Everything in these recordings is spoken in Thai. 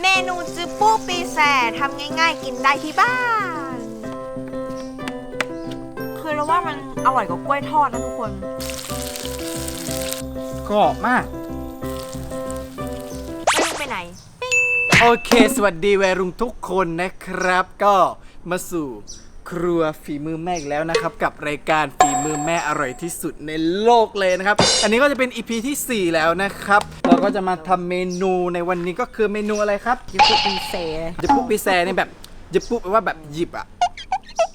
เมนูจืปูปีแซทำง่ายๆ กินได้ที่บ้าน คือเราว่ามันอร่อยกว่ากล้วยทอดนะทุกคน กรอบมาก ไม่รู้ไปไหน โอเค สวัสดีวัยรุ่นทุกคนนะครับ ก็มาสู่ ครัวฝีมือแม่อีกแล้วนะครับ กับรายการฝีมือแม่อร่อยที่สุดในโลกเลยนะครับ อันนี้ก็จะเป็น EP ที่ 4 แล้วนะครับ เราก็จะมาทำเมนูในวันนี้ก็คือเมนูอะไรครับยูคุปีเซจะปุ๊บปีแซนี่แบบจะปุ๊บแปลว่าแบบหยิบอะ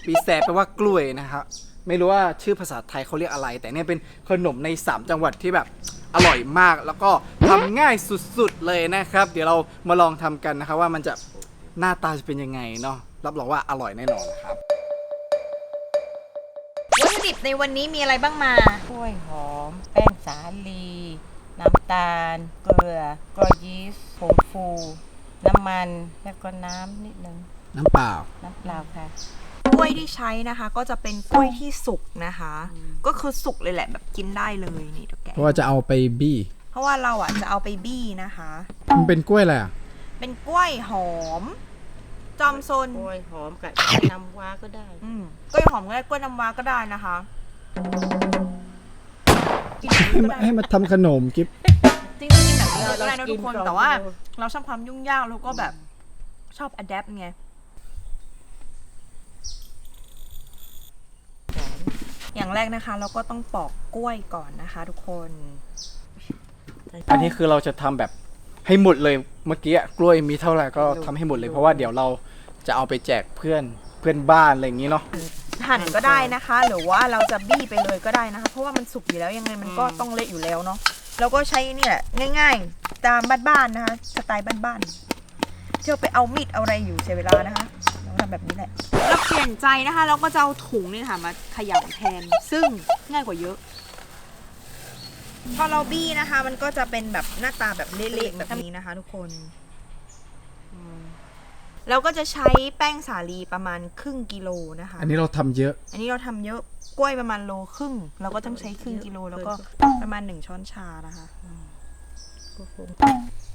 ปีแซแปลว่ากล้วยนะครับไม่รู้ว่าชื่อภาษาไทยเขาเรียกอะไร แต่เนี่ยเป็นขนมใน 3 จังหวัดที่แบบอร่อยมาก แล้วก็ทำง่ายสุดๆเลยนะครับ เดี๋ยวเรามาลองทำกันนะครับว่ามันจะหน้าตาจะเป็นยังไงเนาะรับรองว่าอร่อยแน่นอนครับ วัตถุดิบในวันนี้มีอะไรบ้างมากล้วยหอม แป้งสาลี น้ำตาล เกลือกรอยีสต์ผงฟู น้ำมัน แล้วก็น้ำนิดนึง น้ำเปล่า น้ำเปล่าค่ะ กล้วยที่ใช้นะคะ ก็จะเป็นกล้วยที่สุกนะคะ ก็คือสุกเลยแหละแบบกินได้เลยนี่เดี๋ยวแกะเพราะว่าจะเอาไปบี้เพราะว่าเราอะจะเอาไปบี้นะคะ มันเป็นกล้วยอะไรอะ เป็นกล้วยหอม จอมโซน กล้วยหอมกับน้ำว้าก็ได้ อืมกล้วยหอมก็ได้กล้วยน้ำว้าก็ได้นะคะกินแบบให้นี้ก็มันได้ให้มันทำขนมกิฟจริงๆกินแบบนี้เลยก็ได้นะทุกคนเรากินก่อนแต่ว่าเออเราชอบความยุ่งยากแล้วก็แบบชอบอัดแอปไง อย่างแรกนะคะ เราก็ต้องปอกกล้วยก่อนนะคะ ทุกคน อันนี้คือเราจะทำแบบ ให้หมดเลยเมื่อกี้อะกล้วยมีเท่าไหร่ก็ทำให้หมดเลย เพราะว่าเดี๋ยวเราจะเอาไปแจกเพื่อนเพื่อนบ้านอะไรอย่างนี้เนาะ หั่นก็ได้นะคะ หรือว่าเราจะบี้ไปเลยก็ได้นะคะ เพราะว่ามันสุกอยู่แล้วยังไงมันก็ต้องเละอยู่แล้วเนาะเราก็ใช้เนี่ยง่าย ๆ ตามบ้านๆนะคะสไตล์บ้านๆเที่ยวไปเอามีดเอาอะไรอยู่เสียเวลานะคะเราทำแบบนี้แหละ เราเปลี่ยนใจนะคะ เราก็จะเอาถุงนี่ค่ะมาเขย่าแทน ซึ่งง่ายกว่าเยอะ พอเราบี้นะคะ มันก็จะเป็นแบบหน้าตาแบบเละๆแบบนี้นะคะ ทุกคนอืมเราก็จะใช้แป้งสาลีประมาณครึ่งกิโลนะคะ อันนี้เราทำเยอะ อันนี้เราทำเยอะกล้วยประมาณโลครึ่ง เราก็ต้องใช้ครึ่งกิโลแล้วก็ประมาณหนึ่งช้อนชานะคะก็คง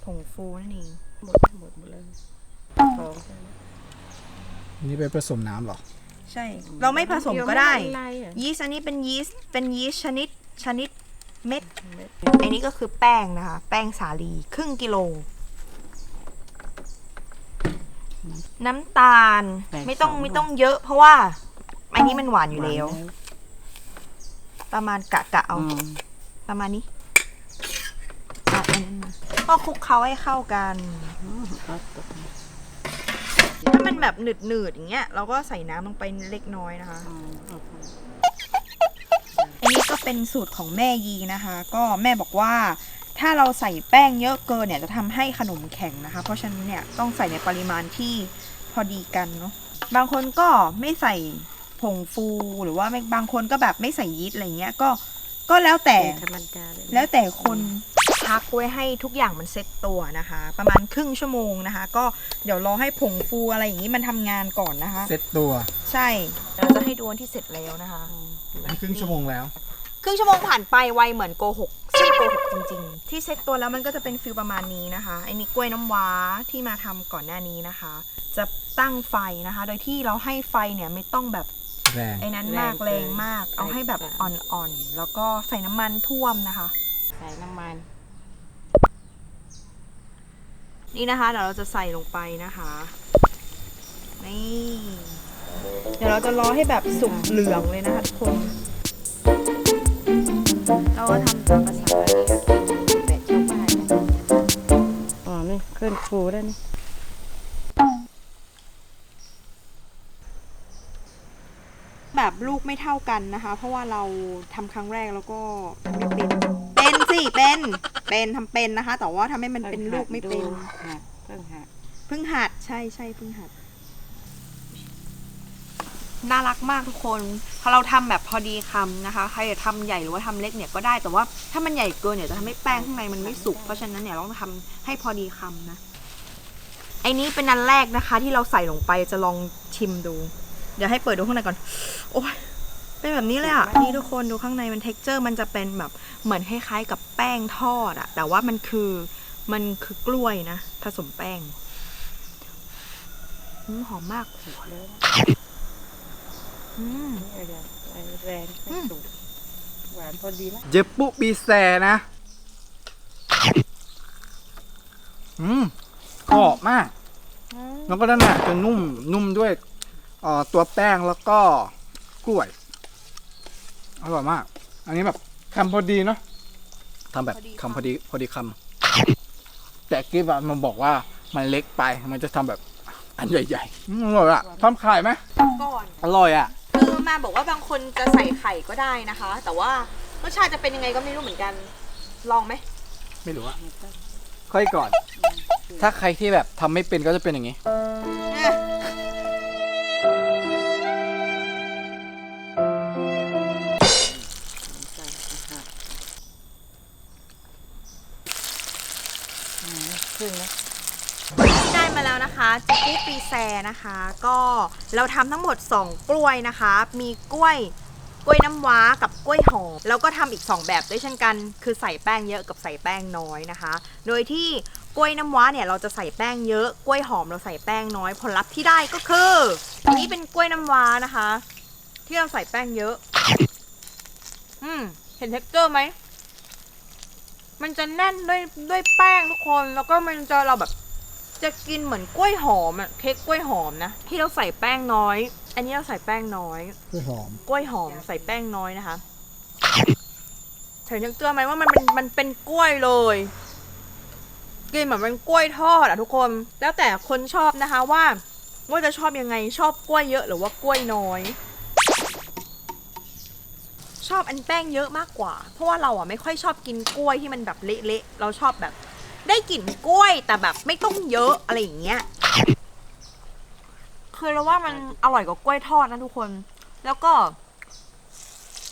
ผงฟูนั่นเองหมดหมดหมดเลยทองใช่ไหมอันนี้ไปผสมน้ำหรอ ใช่ เราไม่ผสมก็ได้เยวม่เป็นไรอะ ยีสต์อันนี้เป็นยีสต์เป็นยีสต์ชนิดชนิด เม็ดอันนี้ก็คือแป้งนะคะ แป้งสาลีครึ่งกิโล น้ำตาลไม่ต้อง ไม่ต้องเยอะ เพราะว่า อันนี้มันหวานอยู่แล้ว ประมาณกะกะเอาอืมประมาณนี้เอาอันนั้นมาก็คลุกเคล้าให้เข้ากันเอาตกถ้ามันแบบหนืดหนืดๆอย่างเงี้ย เราก็ใส่น้ำลงไปเล็กน้อยนะคะอืมเอาไป อันนี้ก็เป็นสูตรของแม่ยีนะคะ ก็แม่บอกว่าถ้าเราใส่แป้งเยอะเกินเนี่ยจะทำให้ขนมแข็งนะคะ เพราะฉะนั้นเนี่ยต้องใส่ในปริมาณที่พอดีกันเนาะบางคนก็ไม่ใส่ผงฟูหรือว่าไม่บางคนก็แบบไม่ใส่ยีสต์อะไรเงี้ยก็ก็แล้วแต่ธรรมดาเลยแล้วแต่คน พักไว้ให้ทุกอย่างมันเซ็ตตัวนะคะ ประมาณครึ่งชั่วโมงนะคะ ก็เดี๋ยวรอให้ผงฟูอะไรอย่างนี้มันทำงานก่อนนะคะ เซ็ตตัว ใช่เราจะให้ดูวันที่เสร็จแล้วนะคะอืมครึ่งชั่วโมงแล้ว ครึ่งชั่วโมงผ่านไปไวเหมือนโกหกซึ่งโกหกจริง ๆ ที่เซ็ตตัวแล้วมันก็จะเป็นฟิลประมาณนี้นะคะไอ้นี่กล้วยน้ำว้าที่มาทำก่อนหน้านี้นะคะ จะตั้งไฟนะคะ โดยที่เราให้ไฟเนี่ยไม่ต้องแบบแรงไอ้นั้นมากแรงมาก เอาให้แบบอ่อนๆ แล้วก็ใส่น้ำมันท่วมนะคะ ใส่น้ำมัน นี่นะคะเดี๋ยวเราจะใส่ลงไปนะคะนี่เดี๋ยวเราจะรอให้แบบสุกเหลืองเลยนะคะทุกคนเราก็ทำตามภาษาแต่ชาวบ้านนะอ๋อนี่ขึ้นฟูแล้วนี่แบบลูกไม่เท่ากันนะคะ เพราะว่าเราทำครั้งแรกแล้วก็ทำไม่เป็นเป็น สิเป็นเป็นทำเป็นนะคะ แต่ว่าทำให้มันเป็นลูกไม่เป็นหัดเพิ่งหัดเพิ่งหัดใช่ใช่เพิ่งหัด น่ารักมากทุกคนพอเราทำแบบพอดีคำนะคะใครจะทำใหญ่หรือว่าทำเล็กเนี่ยก็ได้แต่ว่าถ้ามันใหญ่เกินเนี่ยจะทำให้แป้งข้างในมันไม่สุกเพราะฉะนั้นเนี่ยเราต้องทำให้พอดีคำนะไอ้นี้เป็นอันแรกนะคะ ที่เราใส่ลงไปจะลองชิมดู เดี๋ยวให้เปิดดูข้างในก่อน โอ้ย เป็นแบบนี้เลยอะ นี่ทุกคนดูข้างในมันเท็กเจอร์มันจะเป็นแบบเหมือนคล้ายๆกับแป้งทอดอะแต่ว่ามันคือมันคือกล้วยนะ ผสมแป้งอืมหอมมากเลยอืมนี่เดี๋ยวไปแรงไม่สุกหวานพอดีแล้วเจปุปีแซนะ อืมกรอบมาก แล้วก็ด้านหน้าจะนุ่มนุ่มด้วยเอ่อตัวแป้งแล้วก็กล้วย อร่อยมาก อันนี้แบบคำพอดีเนาะทำแบบคำพอดีพอดีคำแต่กิ๊บอะมันบอกว่ามันเล็กไปมันจะทำแบบอันใหญ่ๆอืมอร่อยอะทำขายไหมก่อน อร่อยอะคือแม่บอกว่าบางคนจะใส่ไข่ก็ได้นะคะ แต่ว่ารสชาติจะเป็นยังไงก็ไม่รู้เหมือนกัน ลองไหมไม่รู้อะค่อยก่อน ถ้าใครที่แบบทำไม่เป็นก็จะเป็นอย่างนี้ใรึ่งนะได้มาแล้วนะคะจิกุปีแซนะคะ ก็เราทำทั้งหมด 2 กล้วยนะคะ มีกล้วยกล้วยน้ำว้ากับกล้วยหอมแล้วก็ทำอีก 2 แบบด้วยเช่นกัน คือใส่แป้งเยอะกับใส่แป้งน้อยนะคะ โดยที่กล้วยน้ำว้าเนี่ยเราจะใส่แป้งเยอะกล้วยหอมเราใส่แป้งน้อย ผลลัพธ์ที่ได้ก็คืออันนี้เป็นกล้วยน้ำว้านะคะ ที่เราใส่แป้งเยอะ อืมเห็นเท็กเจอร์ไหม มันจะแน่นด้วยด้วยแป้งทุกคนแล้วก็มันจะเราแบบ จะกินเหมือนกล้วยหอมอะเค้กกล้วยหอมนะ ที่เราใส่แป้งน้อย อันนี้เราใส่แป้งน้อย กล้วยหอม กล้วยหอมใส่แป้งน้อยนะคะเห็นเกลือไหมว่ามันเป็นมันเป็นกล้วยเลยกินเหมือนเป็นกล้วยทอดอะทุกคน แล้วแต่คนชอบนะคะว่าว่าจะชอบยังไงชอบกล้วยเยอะหรือว่ากล้วยน้อยช อบอันแป้งเยอะมากกว่า เพราะว่าเราอะไม่ค่อยชอบกินกล้วยที่มันแบบเละๆเราชอบแบบ ได้กลิ่นกล้วยแต่แบบไม่ต้องเยอะอะไรอย่างเงี้ยคือเราว่ามันอร่อยกว่ากล้วยทอดนะทุกคน แล้วก็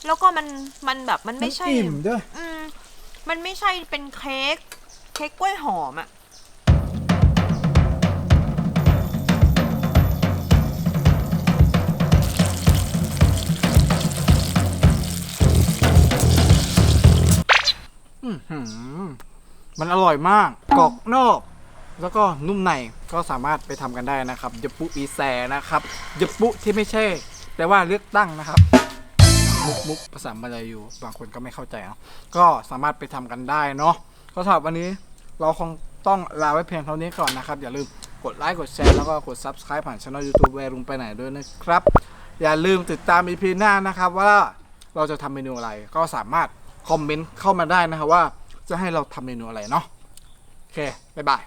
แล้วก็มันมันแบบมันไม่ใช่ อิ่มด้วย อืมมันไม่ใช่เป็นเค้กเค้กกล้วยหอมอะ มันอร่อยมาก กรอบนอก แล้วก็นุ่มในก็สามารถไปทำกันได้นะครับยปุอีแซนะครับยปุที่ไม่ใช่ แต่ว่าเลือกตั้งนะครับ มุกมุกภาษามาลายูบางคนก็ไม่เข้าใจเนาะก็สามารถไปทำกันได้เนาะก็สำหรับวันนี้เราคงต้องลาไว้เพียงเท่านี้ก่อนนะครับ อย่าลืมกดไลค์กดแชร์แล้วก็กด Subscribe ผ่านช่อง YouTube แวรุงไปไหนด้วยนะครับ อย่าลืมติดตาม EP หน้านะครับ ว่าเราจะทำเมนูอะไรก็สามารถ คอมเมนต์เข้ามาได้นะครับว่าจะให้เราทำเมนูอะไรเนาะโอเค บ๊ายบาย